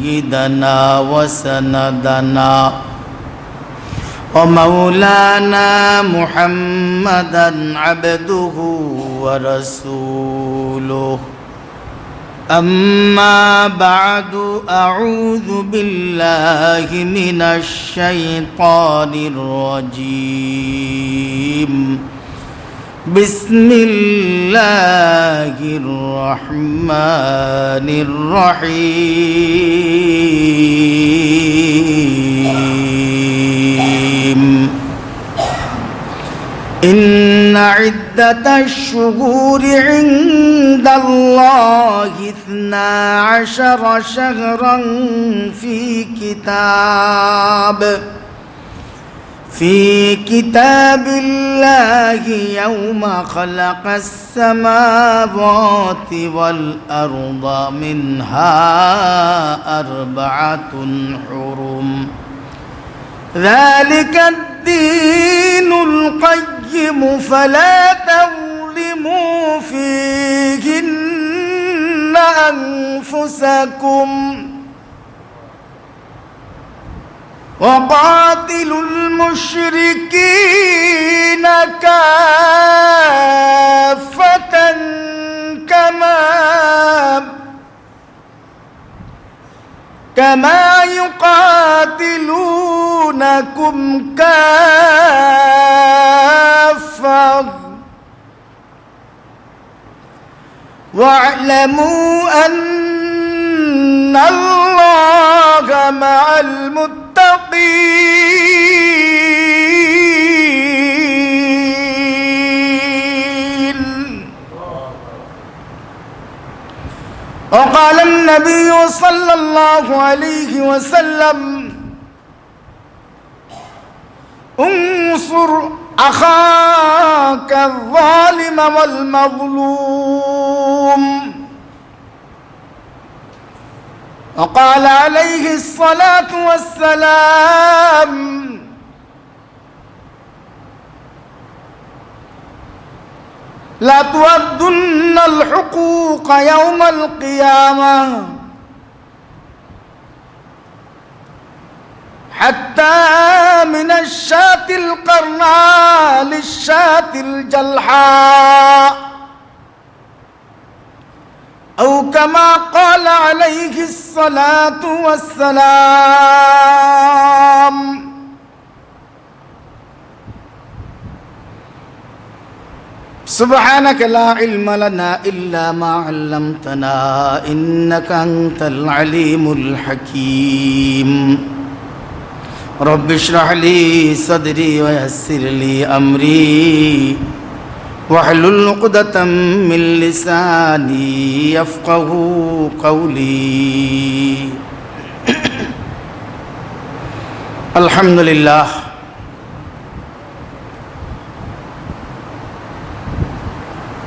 سيدنا وسندنا ومولانا محمدا عبده ورسوله أما بعد أعوذ بالله من الشيطان الرجيم بسم الله الرحمن الرحيم. إن عدة الشهور عند الله اثنا عشر شهرا في كتاب. في كتاب الله يوم خلق السماوات والأرض منها أربعة حرم. ذلك الدين القيم فلا تظلموا فيهن أنفسكم. وقاتلوا المشركين كافة كما كما يقاتلونكم كافة. واعلموا أن الله مع المتقين. وقال النبي صلى الله عليه وسلم انصر أخاك الظالم والمظلوم. وقال عليه الصلاة والسلام. لا تودن الحقوق يوم القيامة حتى من الشاة القرناء للشاة الجلحاء. أو كما قال عليه الصلاة والسلام. سبحانك لا علم لنا إلا ما علمتنا إنك أنت العليم الحكيم. رب اشرح لي صدري ويسر لي أمري. واحلل عقدة من لساني يفقه قولي الحمد لله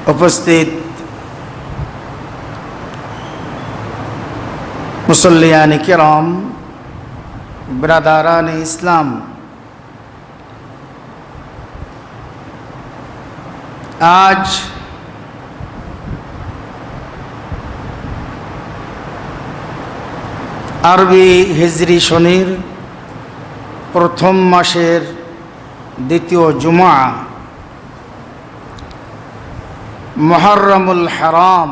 উপস্থিত মুসল্লিয়ান কিরম ব্রাদারান ইসলাম আজ আরবি হিজরি শনির প্রথম মাসের দ্বিতীয় জুমা মহরমুল হারাম,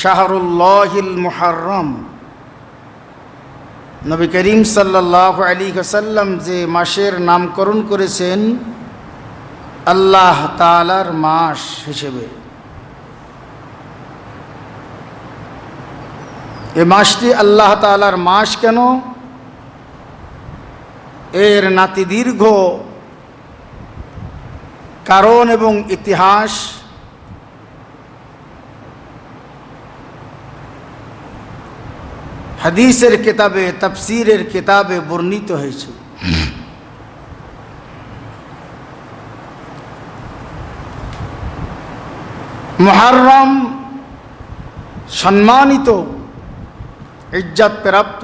শাহরুল্লাহিল মুহরম নবী করিম সাল্লাহ আলী সাল্লাম যে মাসের নামকরণ করেছেন আল্লাহ তালার মাস হিসেবে। এ মাসটি আল্লাহ তালার মাস কেন? এর নাতি দীর্ঘ। কারণ এবং ইতিহাস। হাদিসের কিতাবে, তফসিরের কিতাবে বর্ণিত হয়েছে। মহারম সম্মানিত, ইজ্জত প্রাপ্ত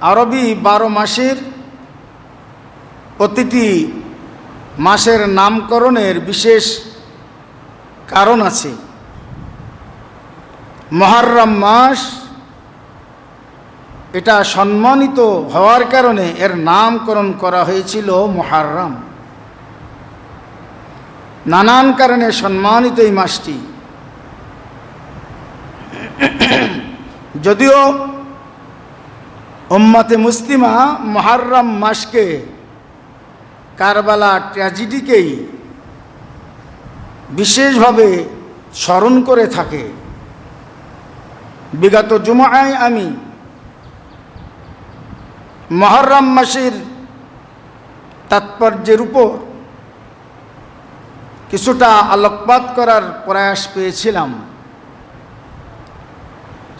আরবি বারো মাসের প্রতিটি মাসের নামকরণের বিশেষ কারণ আছে। মহারম মাস এটা সম্মানিত হওয়ার কারণে এর নামকরণ করা হয়েছিল মহারম নানান কারণে সম্মানিত এই মাসটি। যদিও উম্মাতে মুসলিমা মহারম মাসকে কারবালা ট্র্যাজেডিকেই বিশেষভাবে স্মরণ করে থাকে। বিগত জুমায় আমি মহরম মাসের তাৎপর্যের উপর কিছুটা আলোকপাত করার প্রয়াস পেয়েছিলাম।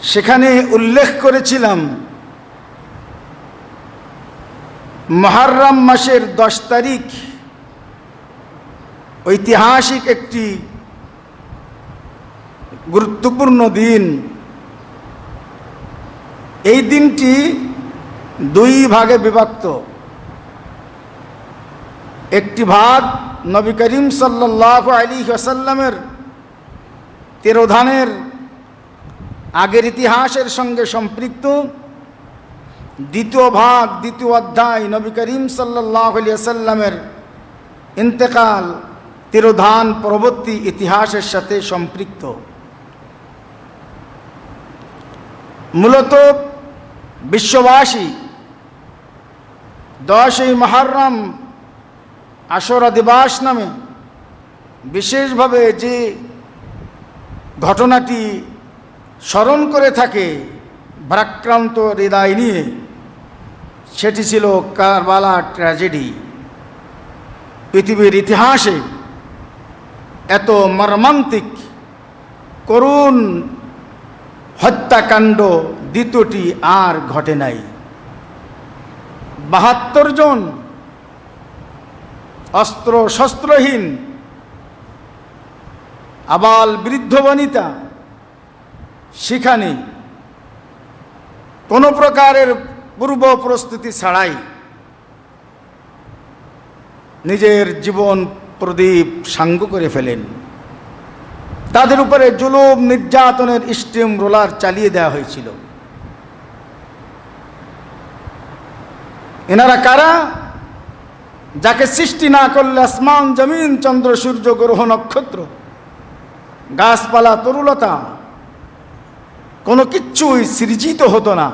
সেখানে উল্লেখ করেছিলাম, মহারম মাসের দশ তারিখ ঐতিহাসিক একটি গুরুত্বপূর্ণ দিন। এই দিনটি দুই ভাগে বিভক্ত। একটি ভাগ নবী করিম সাল্লাহ আলী আসাল্লামের তেরোধানের আগের ইতিহাসের সঙ্গে সম্পৃক্ত। দ্বিতীয় ভাগ, দ্বিতীয় অধ্যায় নবী করিম সাল্লাহ আলী আসাল্লামের ইন্তেকাল, তিরোধান পরবর্তী ইতিহাসের সাথে সম্পৃক্ত। মূলত বিশ্ববাসী দশই মহারম আশরা দিবাস নামে বিশেষভাবে যে ঘটনাটি স্মরণ করে থাকে ভারাক্রান্ত হৃদয় নিয়ে, সেটি ছিল কারবালা ট্র্যাজেডি। পৃথিবীর ইতিহাসে এত মর্মান্তিক, করুণ হত্যাকাণ্ড দ্বিতীয়টি আর ঘটে নাই। বাহাত্তর জন অস্ত্র শস্ত্রহীন, আবাল বৃদ্ধ বনিতা সেখানে কোনো প্রকারের পূর্ব প্রস্তুতি ছাড়াই নিজের জীবন প্রদীপ সাঙ্গ করে ফেলেন। তাদের উপরে জুলুম, নির্যাতনের স্টিম রোলার চালিয়ে দেওয়া হয়েছিল। এনারা কারা? যাকে সৃষ্টি না করলে আসমান, জমিন, চন্দ্র, সূর্য, গ্রহ, নক্ষত্র, গাছপালা, তরুলতা, কোনো কিচ্ছুই সৃজিত হতো না।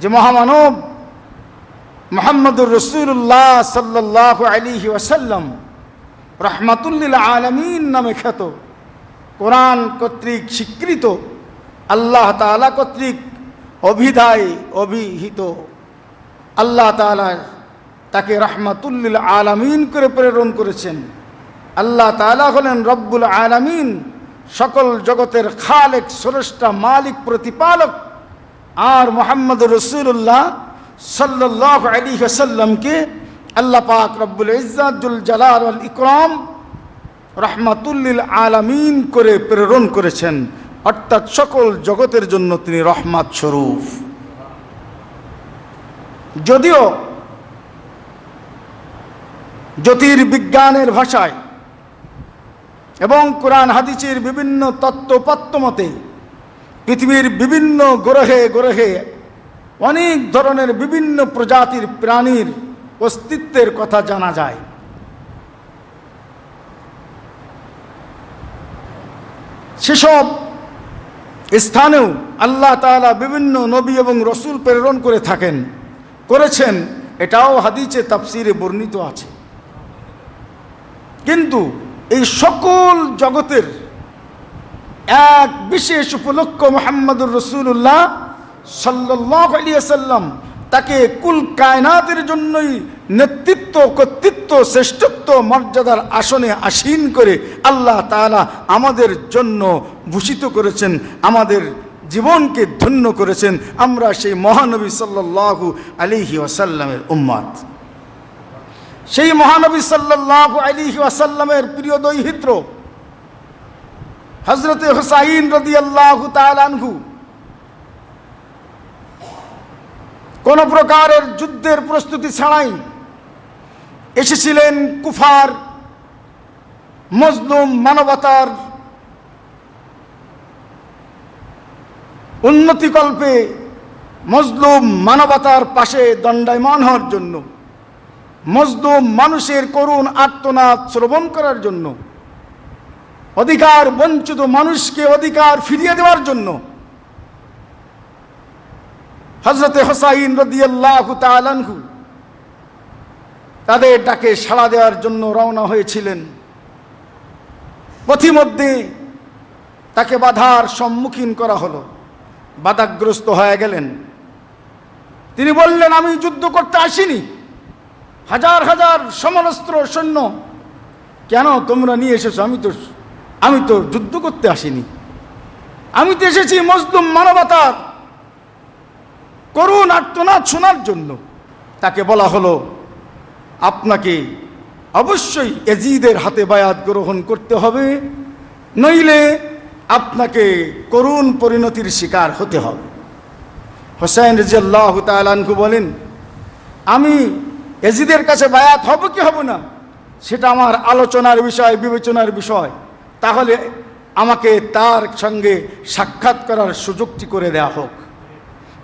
যে মহামানব মোহাম্মদুর রসুল্লাহ সাল্লাহ আলিহি ওয়াসাল্লাম রহমাতুল্লিল আলমিন নামে খ্যাত, কোরআন কর্তৃক স্বীকৃত, আল্লাহ তালা কর্তৃক অভিধায় অভিহিত, আল্লাহ তালা তাকে রহমাতুল্লিল আলামিন করে প্রেরণ করেছেন। আল্লাহ তালা হলেন রব্বুল আলামিন, সকল জগতের খালেক, স্রষ্টা, মালিক, প্রতিপালক। আর মোহাম্মদ রসুল্লাহ সাল্লাহ আলী সাল্লামকে আল্লাহ পাক রব্বুল ইজাজুল জালাল ইকরাম রহমাতুল্লিল আলামিন করে প্রেরণ করেছেন। অর্থাৎ সকল জগতের জন্য তিনি রহমাত স্বরূপ। যদিও জ্যোতির্বিজ্ঞানের ভাষায় এবং কোরআন হাদিসের বিভিন্ন তত্ত্বপত্য মতে পৃথিবীর বিভিন্ন গ্রহে গ্রহে অনেক ধরনের বিভিন্ন প্রজাতির প্রাণীর অস্তিত্বের কথা জানা যায়। সেসব স্থানেও আল্লাহ তালা বিভিন্ন নবী এবং রসুল প্রেরণ করে থাকেন, করেছেন। এটাও হাদিসে তাফসিরে বর্ণিত আছে। কিন্তু এই সকল জগতের এক বিশেষ উপলক্ষ মোহাম্মদুর রসুল্লাহ সাল্লাহ আলিয়াল্লাম তাকে কুল কায়নাতের জন্যই নেতৃত্ব, কর্তৃত্ব, শ্রেষ্ঠত্ব, মর্যাদার আসনে আসীন করে আল্লাহ তালা আমাদের জন্য ভূষিত করেছেন, আমাদের জীবনকে ধন্য করেছেন। আমরা সেই মহানবী সাল্লাহু আলিহি ওয়াসাল্লামের উম্মাদ। সেই মহানবী সাল্লাহ আলী ওয়াসাল্লামের প্রিয় দৈহিত্র হজরতে হুসাইন রদি আল্লাহ তালানহু কোন প্রকারের যুদ্ধের প্রস্তুতি ছাড়াই এসেছিলেন কুফার মজলুম মানবতার উন্নতিকল্পে মজলুম মানবতার পাশে দণ্ডায়মান হওয়ার জন্য। মজলুম মানুষের করুণ আর্তনাদ শ্রবণ করার জন্য, অধিকার বঞ্চিত মানুষকে অধিকার ফিরিয়ে দেওয়ার জন্য হজরতে হোসাইন রদিয়াল্লাহ তালানহু তাদের ডাকে সাড়া দেওয়ার জন্য রওনা হয়েছিলেন। পথিমধ্যে তাকে বাধার সম্মুখীন করা হলো, বাধাগ্রস্ত হয়ে গেলেন। তিনি বললেন, আমি যুদ্ধ করতে আসিনি। হাজার হাজার সমরস্ত্র সৈন্য। কেন তোমরা নিয়ে এসেছ? আমি তো আমি তো যুদ্ধ করতে আসিনি। আমি তো এসেছি মজদুম মানবতার করুণ আর্তনাদ শোনার জন্য। তাকে বলা হলো, আপনাকে অবশ্যই এজিদের হাতে বায়াত গ্রহণ করতে হবে, নইলে আপনাকে করুণ পরিণতির শিকার হতে হবে। হোসেন রাজিয়াল্লাহ তালানকু বলেন, আমি এজিদের কাছে বায়াত হব কি হব না, সেটা আমার আলোচনার বিষয়, বিবেচনার বিষয়। তাহলে আমাকে তার সঙ্গে সাক্ষাৎ করার সুযোগটি করে দেয়া হোক।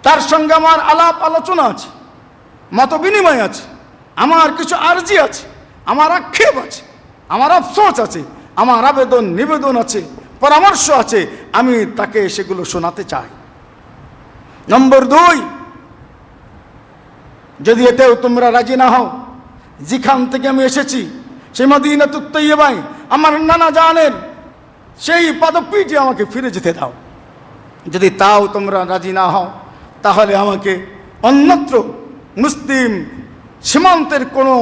তার সঙ্গে আমার আলাপ আলোচনা আছে মত বিনিময় আছে, আমার কিছু আর্জি আছে, আমার আক্ষেপ আছে, আমার আফসোস আছে, আমার আবেদন নিবেদন আছে, পরামর্শ আছে, আমি তাকে সেগুলো শোনাতে চাই। নম্বর দুই যদি এতেও তোমরা রাজি না হও, যেখান থেকে আমি এসেছি সে মদিনা তুত্তইবাই আমার নানা জানের সেই পদপিঠে আমাকে ফিরে যেতে দাও। যদি তাও তোমরা রাজি না হও, তাহলে আমাকে অন্যত্র মুসলিম সীমান্তের কোনো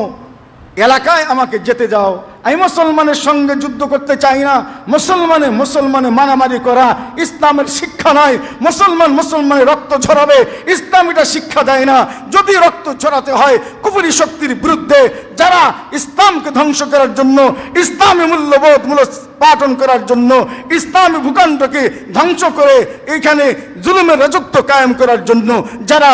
এলাকায় আমাকে যেতে যাও আমি মুসলমানের সঙ্গে যুদ্ধ করতে চাই না। মুসলমানে মুসলমানে মারামারি করা ইসলামের শিক্ষা নয় মুসলমান মুসলমানের রক্ত ঝরাবে, ইসলাম এটা শিক্ষা দেয় না। যদি রক্ত ঝরাতে হয় কুপুরি শক্তির বিরুদ্ধে, যারা ইসলামকে ধ্বংস করার জন্য, ইসলামী মূল্যবোধ মূল্য পাঠন করার জন্য, ইসলামী ভূখণ্ডকে ধ্বংস করে এইখানে জুলুমের রাজত্ব কায়েম করার জন্য, যারা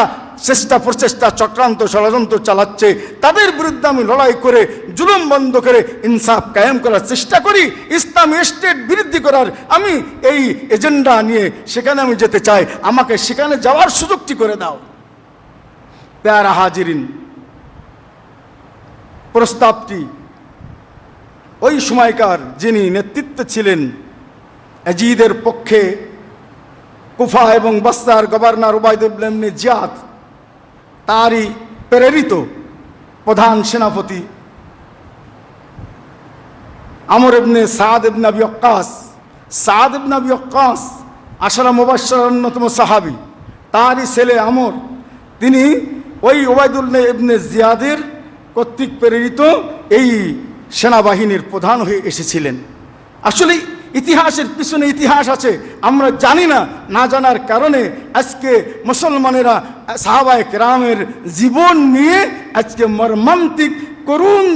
চেষ্টা প্রচেষ্টা, চক্রান্ত, ষড়যন্ত্র চালাচ্ছে, তাদের বিরুদ্ধে আমি লড়াই করে, জুলুম বন্ধ করে ইনসাফ কায়েম করার চেষ্টা করি, ইসলামী স্টেট বৃদ্ধি করার আমি এই এজেন্ডা নিয়ে সেখানে আমি যেতে চাই। আমাকে সেখানে যাওয়ার সুযোগটি করে দাও। পেয়ারা হাজিরিন, প্রস্তাবটি ওই সময়কার যিনি নেতৃত্বে ছিলেন, এজিদের পক্ষে কুফা এবং বাস্তার গভর্নর ওবায়দুল্লাহ ইবনে জিয়াদ তারই প্রেরিত প্রধান সেনাপতি আমর ইবনে সাদ ইবনে আবি ওয়াক্কাস। সাদ ইবনে আবি ওয়াক্কাস আশরা অন্যতম সাহাবী। তারই ছেলে আমর। তিনি ওই ওবায়দুল্লাহ ইবনে জিয়াদের কর্তৃক প্রেরিত এই সেনাবাহিনীর প্রধান হয়ে এসেছিলেন। আসলে ইতিহাসের পিছনে ইতিহাস আছে। আমরা জানি না না জানার কারণে আজকে মুসলমানেরা সাহাবায় কেরামের জীবন নিয়ে আজকে মর্মান্তিক, করুণ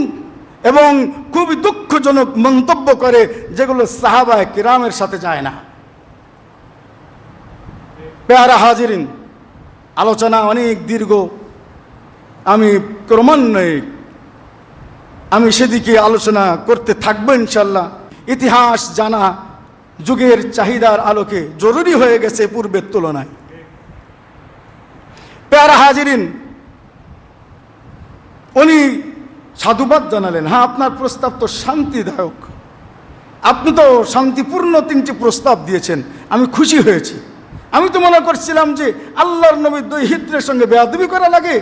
এবং খুবই দুঃখজনক মন্তব্য করে যেগুলো সাহাবায় কেরামের সাথে যায় না। পেয়ারা হাজিরিন, আলোচনা অনেক দীর্ঘ। আমি ক্রমান্বয়ে, আমি সেদিকে আলোচনা করতে থাকব ইনশাল্লাহ ইতিহাস জানা যুগের চাহিদার আলোকে জরুরি হয়ে গেছে পূর্বের তুলনায়। প্যারা হাজিরিন, উনি সাধুবাদ জানালেন হ্যাঁ আপনার প্রস্তাব তো শান্তিদায়ক। আপনি তো শান্তিপূর্ণ তিনটি প্রস্তাব দিয়েছেন, আমি খুশি হয়েছি। আমি তো মনে করছিলাম যে আল্লাহর নবীর দৈহিত্রের সঙ্গে বেয়াদবি করা লাগে।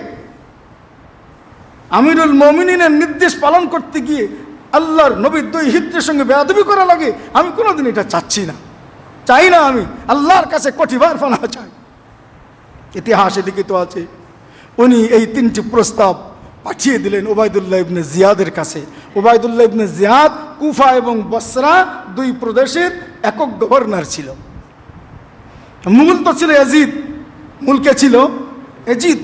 আমিরুল মমিনের নির্দেশ পালন করতে গিয়ে আল্লাহর নবীর দুই হিত্রের সঙ্গে বেয়াদবি করা লাগে, আমি কোনোদিন এটা চাচ্ছি না। চাই না আমি, আল্লাহর কাছে কটিবার ফানা চাই। ইতিহাসে লিখিত আছে। উনি এই তিনটি প্রস্তাব পাঠিয়ে দিলেন ওবায়দুল্লাহ ইবনে জিয়াদের কাছে। ওবায়দুল্লাহ ইবনে জিয়াদ কুফা এবং বসরা দুই প্রদেশের একক গভর্নর ছিল। মূল তো ছিল এজিদ মূলকে ছিল? এজিদ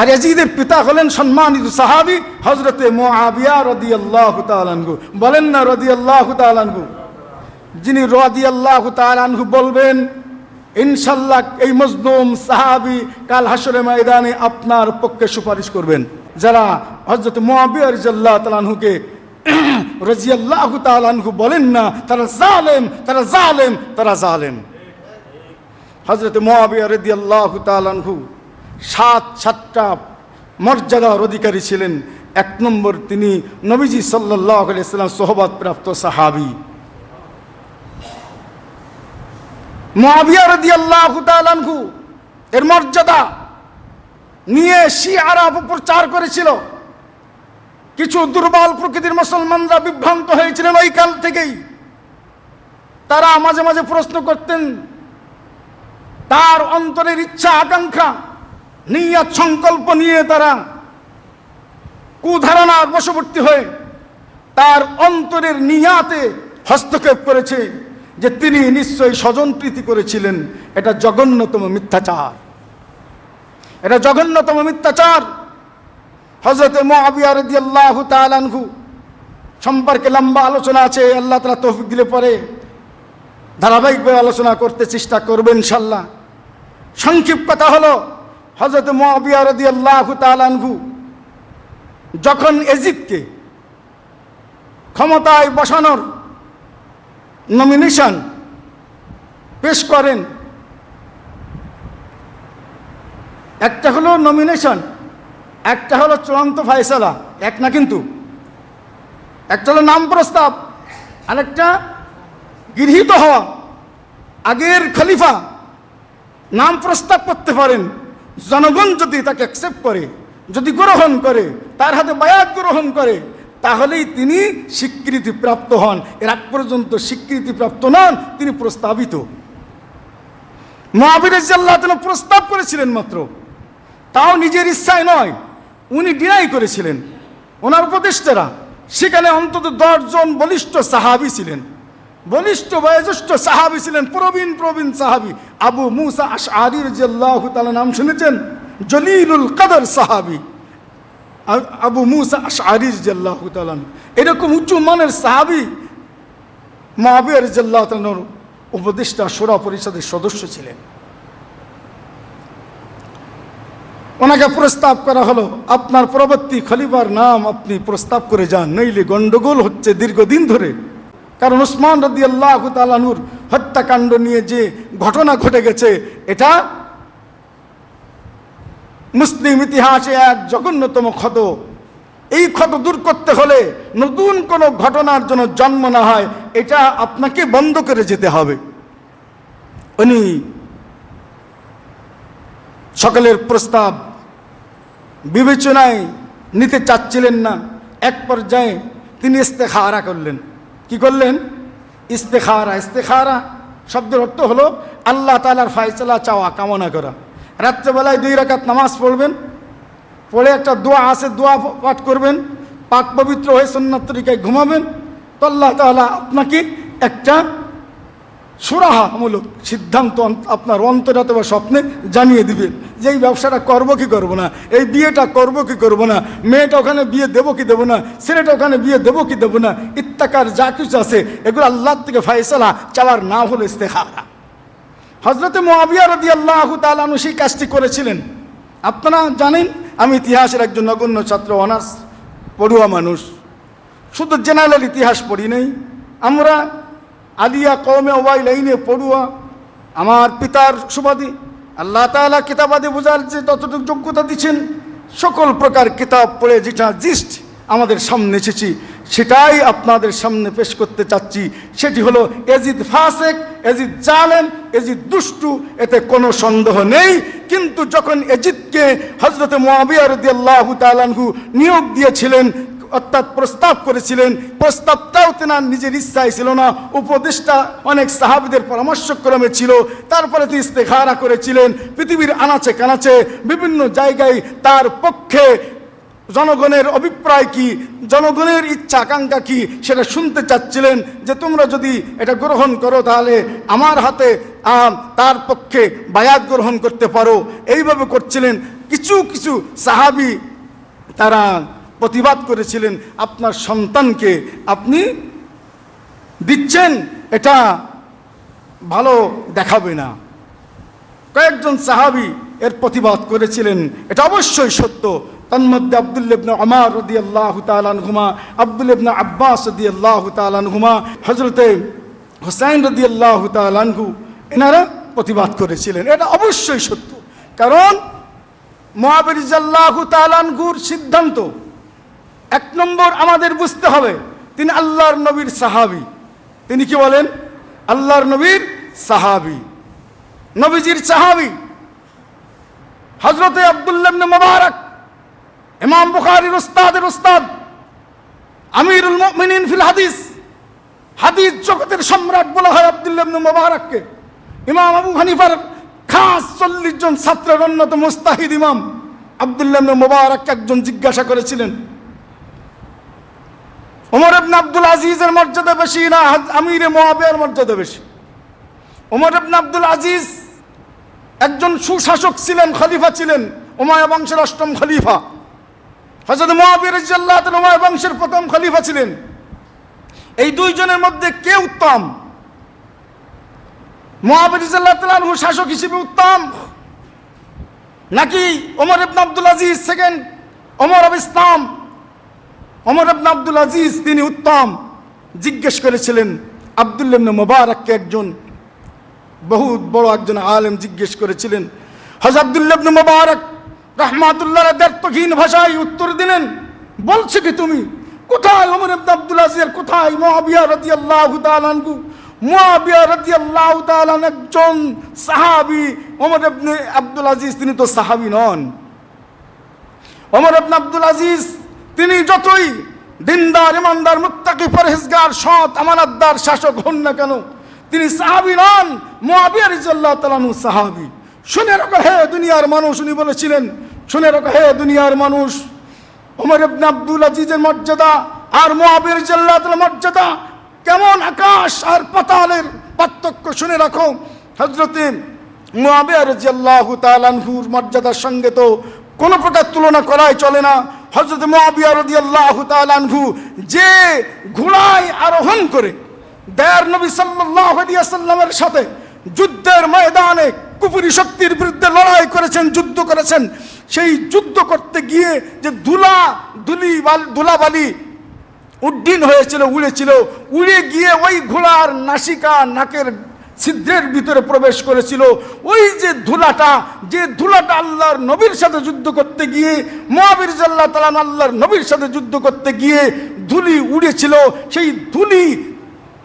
আর এজিদের পিতা হলেন সম্মানিত সাহাবি হজরতে মোয়াবিয়া রদি আল্লাহ তালানহু বলেন না রদি আল্লাহ তালানহু যিনি রদি আল্লাহ তালানহু বলবেন, ইনশাল্লাহ এই মজলুম সাহাবি কাল হাসরে ময়দানে আপনার পক্ষে সুপারিশ করবেন। যারা হজরত মোয়াবিয়া রাজিয়াল্লাহ তালানহুকে রাজিয়াল্লাহ তালানহু বলেন না, তারা জালেম তারা জালেম তারা জালেম। হজরত মোয়াবিয়া রদি আল্লাহ তালানহু সাত, সাতটা মর্যাদার অধিকারী ছিলেন। এক নম্বর তিনি নবীজি আলাইসাল্লাম সোহবাদ প্রাপ্ত সাহাবি। এর মর্যাদা নিয়ে শিয়ারা অপপ্রচার করেছিল। কিছু দুর্বল প্রকৃতির মুসলমানরা বিভ্রান্ত হয়েছিলেন ওই কাল থেকেই। তারা মাঝে মাঝে প্রশ্ন করতেন, তার অন্তরের ইচ্ছা, আকাঙ্ক্ষা নিয়াত সংকল্প নিয়ে তারা কুধারণার বশবর্তী হয়ে তার অন্তরের নিয়াতে হস্তক্ষেপ করেছে যে তিনি নিশ্চয়ই স্বজনপ্রীতি করেছিলেন। এটা জঘন্যতম মিথ্যাচার। এটা জঘন্যতম মিথ্যাচার। হজরতে মহাবিয়া রদি আল্লাহ তালানহু সম্পর্কে লম্বা আলোচনা আছে, আল্লাহ তালা তৌফিক দিলে পরে ধারাবাহিকভাবে আলোচনা করতে চেষ্টা করবেন ইনশাল্লাহ সংক্ষিপ্ত কথা হলো হজরত মহাবিয়া রদি আল্লাহ তালানহু যখন এজিদকে ক্ষমতায় বসানোর নমিনেশন পেশ করেন, একটা হলো নমিনেশন একটা হলো চূড়ান্ত ফায়সালা, এক না কিন্তু। একটা হলো নাম প্রস্তাব, আরেকটা গৃহীত হওয়া, আগের খলিফা নাম প্রস্তাব করতে পারেন। জনগণ যদি তাকে অ্যাকসেপ্ট করে, যদি গ্রহণ করে, তার হাতে বায়াত গ্রহণ করে, তাহলেই তিনি স্বীকৃতি প্রাপ্ত হন। এর আগ পর্যন্ত স্বীকৃতি প্রাপ্ত নন, তিনি প্রস্তাবিত। মহাবীর আল্লাহ প্রস্তাব করেছিলেন মাত্র। তাও নিজের ইচ্ছায় নয়, উনি ডিনাই করেছিলেন। ওনার উপদেষ্টারা, সেখানে অন্তত দশজন বলিষ্ঠ সাহাবি ছিলেন। বলিষ্ঠ বয়োজ্যেষ্ঠ সাহাবি ছিলেন প্রবীণ প্রবীণ সাহাবি। আবু মুসা আশআরি রাদিয়াল্লাহু তাআলা নাম শুনেছেন? জলিলুল কদর সাহাবি। আবু মুসা আশআরি রাদিয়াল্লাহু তাআলা এরকম উঁচু মানের সাহাবি মাবিয়া রাদিয়াল্লাহু তাআলার উপদেষ্টা, সুরা পরিষদের সদস্য ছিলেন। ওনাকে প্রস্তাব করা হলো, আপনার পরবর্তী খলিফার নাম আপনি প্রস্তাব করে যান, নইলে গন্ডগোল হচ্ছে দীর্ঘদিন ধরে। কারণ উসমান রদি আল্লাহ তালানুর হত্যাকাণ্ড নিয়ে যে ঘটনা ঘটে গেছে, এটা মুসলিম ইতিহাসে এক জঘন্যতম ক্ষত। এই ক্ষত দূর করতে হলে নতুন কোনো ঘটনার জন্য জন্ম না হয়, এটা আপনাকে বন্ধ করে যেতে হবে। উনি সকলের প্রস্তাব বিবেচনায় নিতে চাচ্ছিলেন না, এক পর্যায়ে তিনি ইস্তেখারা করলেন। কি করলেন? ইস্তেখারা ইস্তেখারা শব্দের অর্থ হলো আল্লাহ তালার ফায়সলা, চাওয়া, কামনা করা। রাত্রেবেলায় দুই রাকাত নামাজ পড়বেন, পড়ে একটা দোয়া আছে, দোয়া পাঠ করবেন, পাক পবিত্র হয়ে সন্ন্যাত তরিকায় ঘুমাবেন, তো আল্লাহ তালা আপনাকে একটা সুরাহামূলক সিদ্ধান্ত আপনার অন্তরে অথবা স্বপ্নে জানিয়ে দিবে যে এই ব্যবসাটা করব কি করব না, এই বিয়েটা করব কি করব না, মেয়েটা ওখানে বিয়ে দেবো কি দেবো না, ছেলেটা ওখানে বিয়ে দেবো কি দেবো না ইত্যাকার যা কিছু আছে, এগুলো আল্লাহ থেকে ফায়সালা চাওয়ার না হলো ইস্তেখারা হজরতে মোয়াবিয়া রদি আল্লাহ তালানু সেই কাজটি করেছিলেন। আপনারা জানেন, আমি ইতিহাসের একজন নগণ্য ছাত্র, অনার্স, পড়ুয়া মানুষ। শুধু জেনারেল ইতিহাস পড়ি নাই, আমরা আলিয়া কৌমে ওয়াই লাইনে পড়ুয়া। আমার পিতার সুবাদী। আল্লাহ তাআলা কিতাবাদি বোঝার যে ততটুকু যোগ্যতা দিচ্ছেন, সকল প্রকার কিতাব পড়ে যেটা জিস্ট আমাদের সামনে এসেছি, সেটাই আপনাদের সামনে পেশ করতে চাচ্ছি। সেটি হলো, এজিদ ফাসেক, এজিদ জালেম, এজিদ দুষ্টু, এতে কোনো সন্দেহ নেই। কিন্তু যখন এজিদকে হজরতে মোয়াবিয়া রদিয়াল্লাহু তাআলাহু নিয়োগ দিয়েছিলেন অর্থাৎ প্রস্তাব করেছিলেন। প্রস্তাবটাও তেনার নিজের ইচ্ছায় ছিল না। উপদেষ্টা অনেক সাহাবিদের পরামর্শক্রমে ছিল। তারপরে তিনি ইস্তেখারা করেছিলেন। পৃথিবীর আনাচে কানাচে বিভিন্ন জায়গায় তার পক্ষে জনগণের অভিপ্রায় কি, জনগণের ইচ্ছা আকাঙ্ক্ষা কি সেটা শুনতে চাচ্ছিলেন যে তোমরা যদি এটা গ্রহণ করো তাহলে আমার হাতে তার পক্ষে বায়াত গ্রহণ করতে পারো। এইভাবে করছিলেন। কিছু কিছু সাহাবি তারা প্রতিবাদ করেছিলেন আপনার সন্তানকে। আপনি দিচ্ছেন, এটা ভালো দেখাবে না। কয়েকজন সাহাবি এর প্রতিবাদ করেছিলেন, এটা অবশ্যই সত্য। তন্মধ্যে আবদুল্লেবনে আমার রদি আল্লাহ তালানহুমা আবদুল্লেবনে আব্বাস রদি আল্লাহ তালানহুমা হজরতে হুসাইন রদি আল্লাহ তালানহু এনারা প্রতিবাদ করেছিলেন। এটা অবশ্যই সত্য। কারণ মহাবীরজাল্লাহু তালানগুর সিদ্ধান্ত এক নম্বর আমাদের বুঝতে হবে, তিনি আল্লাহর নবীর সাহাবি। তিনি কি বলেন? আল্লাহর নবীর সাহাবি। নবীজির সাহাবি। হজরতে আবদুল্লাহ মোবারক, ইমাম বুখারির উস্তাদের উস্তাদ, আমিরুল মুমিনিন ফিল হাদিস। হাদিস জগতের সম্রাট বলা হয় আবদুল্লাহ মোবারককে। ইমাম আবু হানিফার খাস চল্লিশ জন ছাত্রের অন্যতম মুস্তাহিদ ইমাম আবদুল্লাহ মোবারক একজন জিজ্ঞাসা করেছিলেন ওমর ইবনে আব্দুল আজিজের মর্যাদা বেশি না আমিরে মোয়াবিয়ার মর্যাদা বেশি? ওমর ইবনে আব্দুল আজিজ একজন সুশাসক ছিলেন, খলিফা ছিলেন, উমায়া বংশের অষ্টম খলিফা। হজরত মহাবীর রাজিয়াল্লাহ উমায়া বংশের প্রথম খলিফা ছিলেন। এই দুইজনের মধ্যে কে উত্তম? মহাবীর রাজিয়াল্লাহ তাআলাহু শাসক হিসেবে উত্তম? নাকি Omar Abdul Aziz second Omar আব ইসলাম? ওমর ইবনে আব্দুল আজিজ তিনি উত্তম জিজ্ঞেস করেছিলেন আব্দুল্লাহ ইবনে মুবারককে একজন বহুত বড় একজন আলেম জিজ্ঞেস করেছিলেন হজ আব্দুল্লাহ মোবারক রহমাতুল্লাহ দ্ব্যর্থহীন ভাষায় উত্তর দিলেন, বলছে কি তুমি? কোথায় ওমর ইবনে আব্দুল আজিজের কোথায় মুআবিয়া রাদিয়াল্লাহু তাআলা আনহু? মুআবিয়া রাদিয়াল্লাহু তাআলা আনহু একজন সাহাবী ইবনে আব্দুল আজিজ তিনি তো সাহাবী নন। ওমর ইবনে আব্দুল আজিজ তিনি যতই দিনদার, ইমানদার, মুত্তাকি, পরহেজগার, সৎ, আমানতদার, শাসক হন না কেন, তিনি সাহাবী নন, মুআবিয়া রাদিয়াল্লাহু তাআলা আনহু সাহাবী। শুনে রাখো, হে দুনিয়ার মানুষ, উনি বলেছিলেন, শুনে রাখো, হে দুনিয়ার মানুষ, ওমর ইবনে আব্দুল আজিজের মর্যাদা আর রাদিয়াল্লাহু তাআলা মর্যাদা কেমন আকাশ আর পাতালের পার্থক্য শুনে রাখো। হযরতে মুআবিয়া রাদিয়াল্লাহু তাআলা আনহুর মর্যাদার সঙ্গে তো কোনো প্রকার তুলনা করাই চলে না। হযরত মুআবিয়া রাদিয়াল্লাহু তাআলা আনহু যে ঘোড়ায় আরোহণ করে দয়ার নবী সাল্লাল্লাহু আলাইহি ওয়াসাল্লামের সাথে যুদ্ধের ময়দানে কুপুরি শক্তির বিরুদ্ধে লড়াই করেছেন, যুদ্ধ করেছেন, সেই যুদ্ধ করতে গিয়ে যে দুলি বাল, ধুলাবালি উড্ডিন হয়েছিল, উড়েছিল, উড়ে গিয়ে ওই ঘোড়ার নাসিকা, নাকের ছিদ্রের ভিতরে প্রবেশ করেছিল। ওই যে ধুলাটা যে ধুলাটা আল্লাহর নবীর সাথে যুদ্ধ করতে গিয়ে, মহাবীর জাল্লাহ তালান আল্লাহর নবীর সাথে যুদ্ধ করতে গিয়ে ধুলি উড়েছিল। সেই ধুলি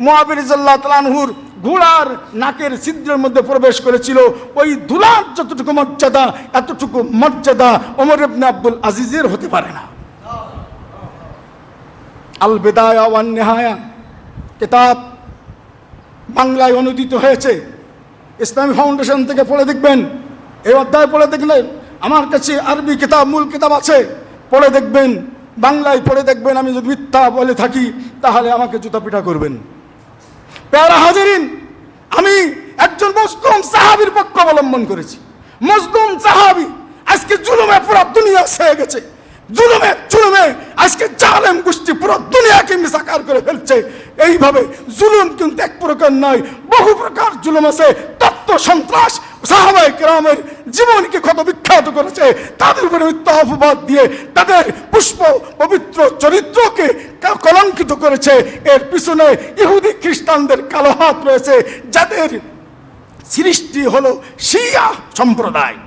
মহাবীর জাল্লাহ তালানহুর ঘোড়ার নাকের ছিদ্রের মধ্যে প্রবেশ করেছিল। ওই ধুলার যতটুকু মর্যাদা, এতটুকু মর্যাদা ওমর ইবনে আব্দুল আজিজের হতে পারে না। আল বেদায়া ওয়ান নেহায়া কিতাব বাংলায় অনুদিত হয়েছে। ইসলামী ফাউন্ডেশন থেকে পড়ে দেখবেন এই অধ্যায় পড়ে দেখলেন আমার কাছে আরবি কিতাব, মূল কিতাব আছে, পড়ে দেখবেন, বাংলায় পড়ে দেখবেন, আমি যদি মিথ্যা বলে থাকি, তাহলে আমাকে জুতা পিঠা করবেন। প্যারা হাজিরিন, আমি একজন মুসলিম সাহাবির পক্ষ অবলম্বন করেছি। মুসলিম সাহাবি আজকে জুলুমে পুরো দুনিয়া ছেয়ে গেছে। জুলুমে জুলুমে আজকে জালেম গোষ্ঠী পুরো দুনিয়াকে মিসাকার করে ফেলছে। এইভাবে জুলুম কিন্তু এক প্রকার নয় বহু প্রকার জুলুম আছে। তত্ত্ব সন্ত্রাস সাহাবাই গ্রামের জীবনকে ক্ষত বিখ্যাত করেছে। তাদের উপরে মিথ্যা অপবাদ দিয়ে তাদের পুষ্প পবিত্র চরিত্রকে কলঙ্কিত করেছে। এর পিছনে ইহুদি খ্রিস্টানদের কালো হাত রয়েছে, যাদের সৃষ্টি হলো শিয়া সম্প্রদায়।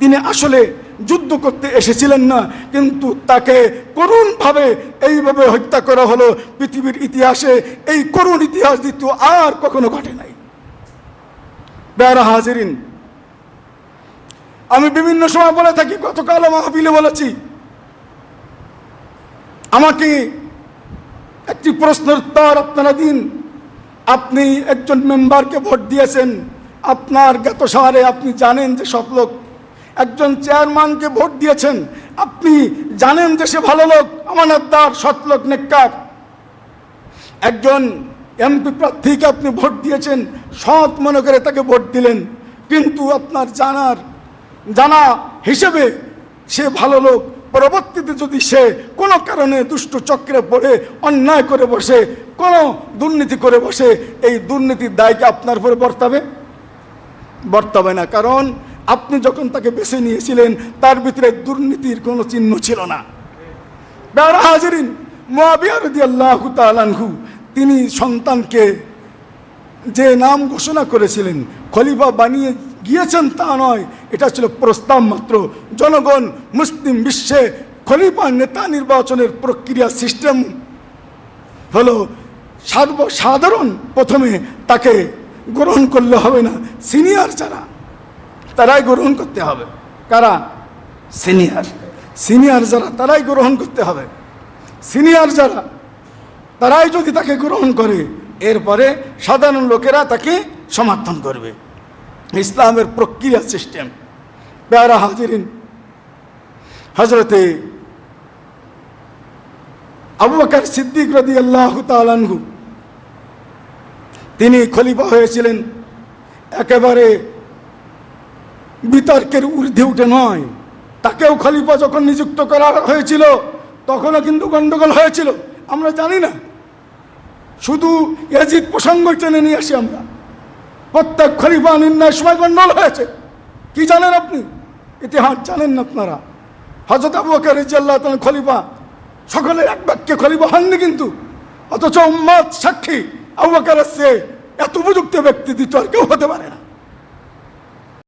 তিনি আসলে যুদ্ধ করতে এসেছিলেন না, কিন্তু তাকে করুণভাবে এইভাবে হত্যা করা হলো। পৃথিবীর ইতিহাসে এই করুণ ইতিহাস দ্বিতীয় আর কখনো ঘটে নাই। বেড়া হাজিরিন, আমি বিভিন্ন সময় বলে থাকি, গতকাল মাহফিলে বলেছি, আমাকে একটি প্রশ্নের উত্তর আপনারা দিন। আপনি একজন মেম্বারকে ভোট দিয়েছেন, আপনার জ্ঞাত সারে আপনি জানেন যে সব লোক একজন চেয়ারম্যানকে ভোট দিয়েছেন। আপনি জানেন যে সে ভালো লোক, আমানতদার, সৎ লোক, নেককার। একজন এমপি প্রার্থীকে আপনি ভোট দিয়েছেন, সৎ মনে করে তাকে ভোট দিলেন। কিন্তু আপনার জানার, জানা হিসেবে সে ভালো লোক, পরবর্তীতে যদি সে কোনো কারণে দুষ্ট চক্রে পড়ে, অন্যায় করে বসে, কোনো দুর্নীতি করে বসে, এই দুর্নীতির দায়কে আপনার উপরে বর্তাবে? বর্তাবে না। কারণ আপনি যখন তাকে বেছে নিয়েছিলেন, তার ভিতরে দুর্নীতির কোনো চিহ্ন ছিল না। হাজিরিন তিনি সন্তানকে যে নাম ঘোষণা করেছিলেন, খলিফা বানিয়ে গিয়েছেন তা নয়, এটা ছিল প্রস্তাব মাত্র। জনগণ, মুসলিম বিশ্বে খলিফা নেতা নির্বাচনের প্রক্রিয়া সিস্টেম হলো সার্ব- সাধারণ প্রথমে তাকে গ্রহণ করলে হবে না, সিনিয়র যারা তারাই গ্রহণ করতে হবে। কারা? সিনিয়র সিনিয়র যারা, তারাই গ্রহণ করতে হবে। সিনিয়র যারা, তারাই যদি তাকে গ্রহণ করে, এরপরে সাধারণ লোকেরা তাকে সমর্থন করবে। ইসলামের প্রক্রিয়া সিস্টেম প্যারা হাজিরিন। হজরতে আবু বকর সিদ্দিক রদি আল্লাহ তালানহু তিনি খলিফা হয়েছিলেন। একেবারে বিতর্কের ঊর্ধ্বে উঠে নয়। তাকেও খলিফা যখন নিযুক্ত করা হয়েছিল, তখনও কিন্তু গন্ডগোল হয়েছিল। আমরা জানি না। শুধু এজিদ প্রসঙ্গ টেনে নিয়ে আসি আমরা। প্রত্যেক খলিফা নির্ণয়ের সময় গন্ডগোল হয়েছে। কি জানেন আপনি? ইতিহাস জানেন না আপনারা। হজরত আবু বকর তাআলা খলিফা সকলের এক বাক্যে খলিফা হননি কিন্তু। অথচ উম্মাদ সাক্ষী আবু বকরের চেয়ে এত উপযুক্ত ব্যক্তি দ্বিতীয় আর কেউ হতে পারে না।